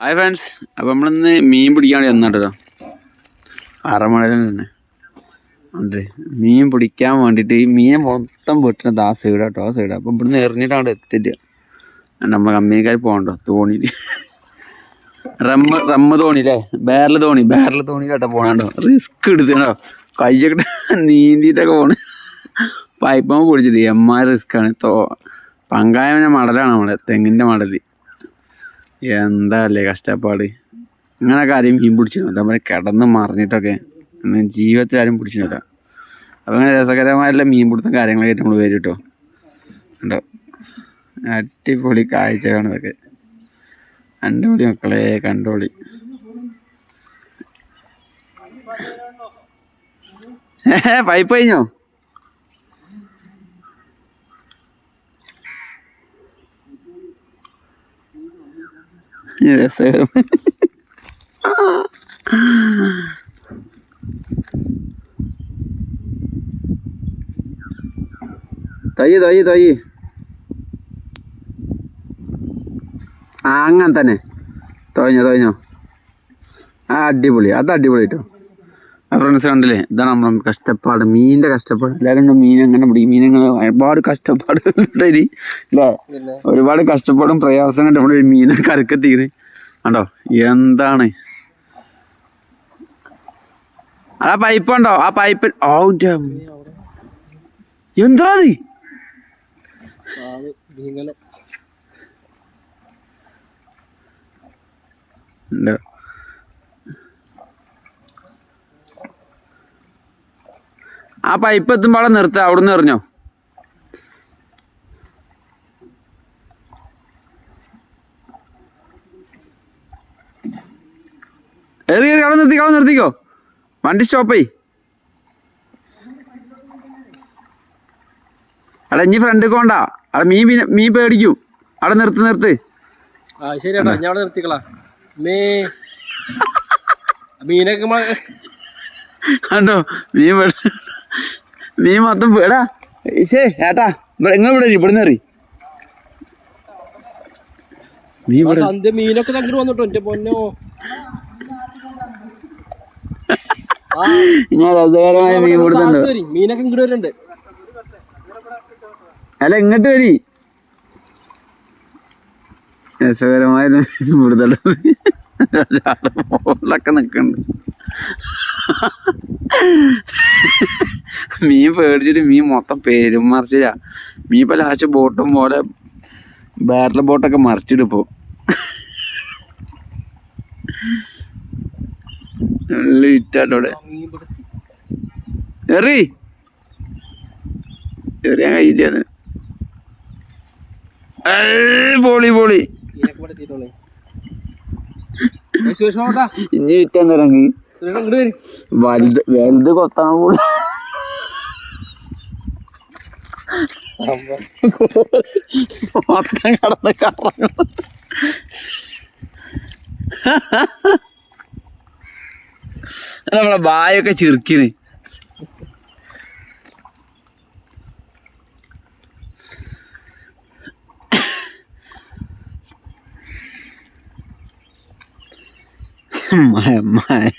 Hi friends അപ്പോൾ നമ്മളിന്ന് മീൻ പിടിക്കാൻ വേണ്ടി വന്നിട്ടോ അറമണയിൽ തന്നെ ഉണ്ട്. മീൻ പിടിക്കാൻ വേണ്ടിയിട്ട് ഈ മീൻ മൊത്തം വെട്ടുന്നത് ആ സൈഡ് കേട്ടോ ആ സൈഡ് അപ്പോൾ ഇവിടുന്ന് എറിഞ്ഞിട്ടാണ് എത്തിയിട്ട് നമ്മളെ കമ്പനിക്കാർ പോകണ്ടോ? തോണി റമ്മ റമ്മ തോണി അല്ലേ ബാരൽ തോണി ബേരൽ തോണിയിലാട്ടോ പോകണോ റിസ്ക് എടുത്തോ കയ്യൊക്കെ നീന്തിയിട്ടൊക്കെ പോണ്. പൈപ്പ് പിടിച്ചിട്ട്. എമ്മാർ റിസ്ക്കാണ് തോ പങ്കായ മടലാണ് നമ്മളെ. തെങ്ങിന്റെ മടൽ. എന്താ അല്ലേ കഷ്ടപ്പാട്? ഇങ്ങനൊക്കെ ആരെയും മീൻ പിടിച്ചിരുന്നു. അതേപോലെ കിടന്ന് മറിഞ്ഞിട്ടൊക്കെ ജീവിതത്തിൽ ആരും പിടിച്ചിട്ടില്ല അപ്പോൾ അങ്ങനെ രസകരമായിട്ടുള്ള മീൻ പിടുത്തം കാര്യങ്ങളൊക്കെ നമ്മൾ വരും കേട്ടോ ഉണ്ടോ അടിപൊളി കാഴ്ചകളാണ് ഇതൊക്കെ. കണ്ടോളി മക്കളെ കണ്ടോളി. പൈപ്പ് കഴിഞ്ഞോ? രസകരം തൊയ്യ് തൊയ്യ് തൊയ്യ് ആ അങ്ങനെ തന്നെ. തൊയ്ഞ്ഞോ തൊയ്ഞ്ഞോ ആ അടിപൊളി. അത് അടിപൊളി കേട്ടോ ഫ്രണ്ട്സ് കണ്ടില്ലേ? ഇതാണ് നമ്മുടെ കഷ്ടപ്പാട് മീനിന്റെ കഷ്ടപ്പാട്. എല്ലാവരും മീൻ എങ്ങനെ പിടിക്കും മീൻ എങ്ങനെ ഒരുപാട് കഷ്ടപ്പാട് ഇനി അല്ലേ ഒരുപാട് കഷ്ടപ്പാടും പ്രയാസം കണ്ട് നമ്മൾ മീനെ കരക്കെത്തിക്കണ്. കണ്ടോ? എന്താണ്? ആ പൈപ്പ് ഉണ്ടോ? ആ പൈപ്പ് ഓ എന്താ ഉണ്ടോ? ആ പൈപ്പ് എത്തുമ്പോൾ അവിടെ നിർത്തുക അവിടുന്ന് എറിഞ്ഞോ? എറി എറി അവിടെ നിർത്തിക്കോ അവിടെ നിർത്തിക്കോ. വണ്ടി സ്റ്റോപ്പ് ചെയ് അവിടെ ഇനി ഫ്രണ്ട് കൊണ്ട അവിടെ മീൻ പിന്നെ- മീൻ പേടിക്കും. അവിടെ നിർത്ത് നിർത്ത്. ആ ശരിയാട്ടോ ഞാൻ അവിടെ നിർത്തിക്കളാ. മേ. മീനൊക്കെ കണ്ടോ? മീൻ പേടി മീൻ മൊത്തം എടാ ഇശേ ഏട്ടാ ഇവിടെ നിങ്ങൾ ഇവിടെ ഇരി, ഇവിടുന്ന് എറി മീൻ ഇവിടെ മീനൊക്കെ അങ്ങോട്ട് വന്നിട്ടോ എന്റെ പൊന്നോ. ഞാൻ രസകരമായ മീൻ കൊടുത്തുണ്ട് മീനൊക്കെ ഇങ്ങോട്ട് വരുന്നുണ്ട് അല്ല ഇങ്ങോട്ട് വരി. രസകരമായ കൊടുത്തുണ്ട് മുകളിലൊക്കെ നിൽക്കുന്നുണ്ട് മീൻ പേടിച്ചിട്ട് മീൻ മൊത്തം പേരും മറിച്ചില്ല. മീൻ ഇപ്പൊ ലാസ്റ്റ് ബോട്ടും പോലെ ബാരല ബോട്ടൊക്കെ മറിച്ചിടിപ്പോ നല്ല ഇറ്റാട്ടോടെ മീൻ എറി. എറിയാൻ കഴിയില്ല പോളി പോളി. ഇനി വിറ്റാൻ വരി. വലുത് വലുത് കൊത്താൻ പോളി മൊത്തം കടന്ന് കറങ്ങും നമ്മളെ ബായൊക്കെ ചിരിക്കിന് മയ മയ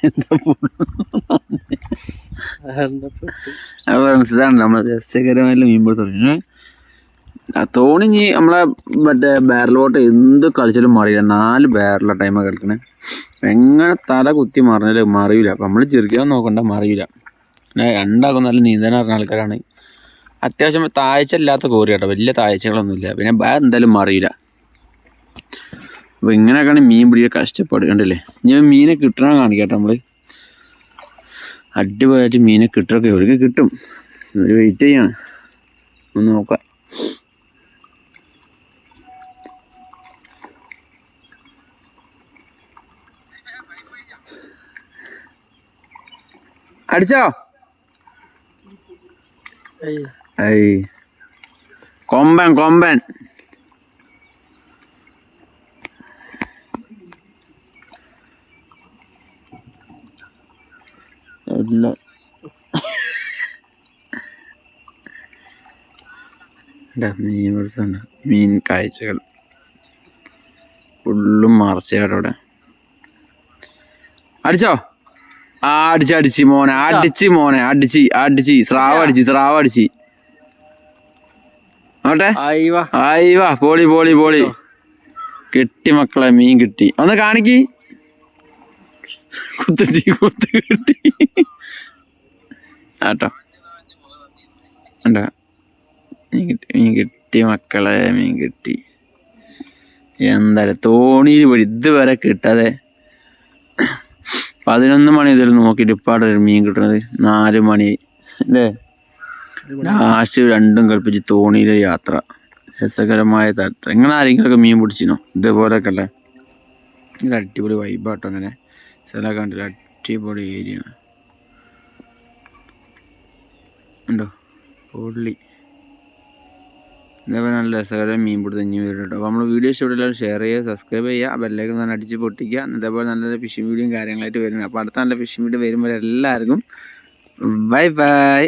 തോണി ഇനി നമ്മളെ മറ്റേ ബാരൽ ബോട്ട് എന്ത് കളിച്ചാലും മറിയില്ല. നാല് ബാരല ടൈമാണ് കളിക്കണേ. എങ്ങനെ തല കുത്തി മറിഞ്ഞാലും മറിയില്ല അപ്പം നമ്മൾ ചെറുക്കാൻ നോക്കണ്ട മറിയില്ല രണ്ടാക്കും നല്ല നീന്താൻ അറിഞ്ഞ ആൾക്കാരാണ്. അത്യാവശ്യം താഴ്ച ഇല്ലാത്ത കോരി കേട്ടോ വലിയ താഴ്ചകളൊന്നുമില്ല. പിന്നെ ബാ എന്തായാലും മറിയില്ല അപ്പോൾ ഇങ്ങനെയൊക്കെയാണ് മീൻ പിടിക്കുക കഷ്ടപ്പാട്. കണ്ടില്ലേ? ഇനി മീനെ കിട്ടണ കാണിക്കട്ടെ നമ്മൾ അടിപൊളിയായിട്ട് മീനെ കിട്ടൊക്കെ ഒരു കിട്ടും. ഒരു വെയിറ്റ് ചെയ്യാണ്. ഒന്ന് നോക്കാം. അടിച്ചോ? കൊമ്പൻ കൊമ്പൻ. എല്ലാം മീൻ പിടുത്തമുണ്ട് മീൻ കാഴ്ചകൾ. ഫുള്ളും മറച്ചാണ് അവിടെ. അടിച്ചോ? ആ അടിച്ച് അടിച്ച് മോനെ അടിച്ച് മോനെ അടിച്ച് അടിച്ച്. സ്രാവ് അടിച്ച് സ്രാവ് അടിച്ച്. നോട്ടെ ആയിവാ ആയി വാ. പോളി പോളി പോളി. കിട്ടി മക്കളെ മീൻ കിട്ടി. ഒന്ന് കാണിക്ക്. കുത്തിട്ടി കുത്ത് കിട്ടി. ആട്ടോ. ഉണ്ടോ മീൻ കിട്ടി മീൻ കിട്ടി മക്കളെ മീൻ കിട്ടി. എന്തായാലും തോണിയിൽ പോയി ഇതുവരെ കിട്ടാതെ പതിനൊന്ന് മണി ഇതിൽ നോക്കിയിട്ട് ഇപ്പാടെ മീൻ കിട്ടുന്നത് നാല് മണി അല്ലേ? ലാസ്റ്റ് രണ്ടും കൽപ്പിച്ച് തോണിയിലെ യാത്ര. രസകരമായ യാത്ര. ഇങ്ങനെ ആരെങ്കിലുമൊക്കെ മീൻ പിടിച്ചിനോ ഇതേപോലെയൊക്കെ അല്ലേ അടിപൊളി വൈബാട്ടോ അങ്ങനെ. സ്ഥലം കണ്ടില്ല അടിപൊളി ഏരിയ ആണ്. ഉണ്ടോ? പൊള്ളി. ഇതേപോലെ നല്ല രസകരം മീൻ പിടുത്തം ഇനി വരും കേട്ടോ. അപ്പോൾ നമ്മൾ വീഡിയോ ഇഷ്ടപ്പെട്ടാൽ ഷെയർ ചെയ്യുക സബ്സ്ക്രൈബ് ചെയ്യുക ബെല്ലേക്ക് നല്ല അടിച്ച് പൊട്ടിക്കുക. ഇതേപോലെ നല്ല നല്ല ഫിഷിംഗ് വീഡിയോയും കാര്യങ്ങളായിട്ട് വരുന്നത് അപ്പോൾ അടുത്ത നല്ല ഫിഷിംഗ് വീഡിയോ വരുമ്പോൾ എല്ലാവർക്കും ബൈ ബൈ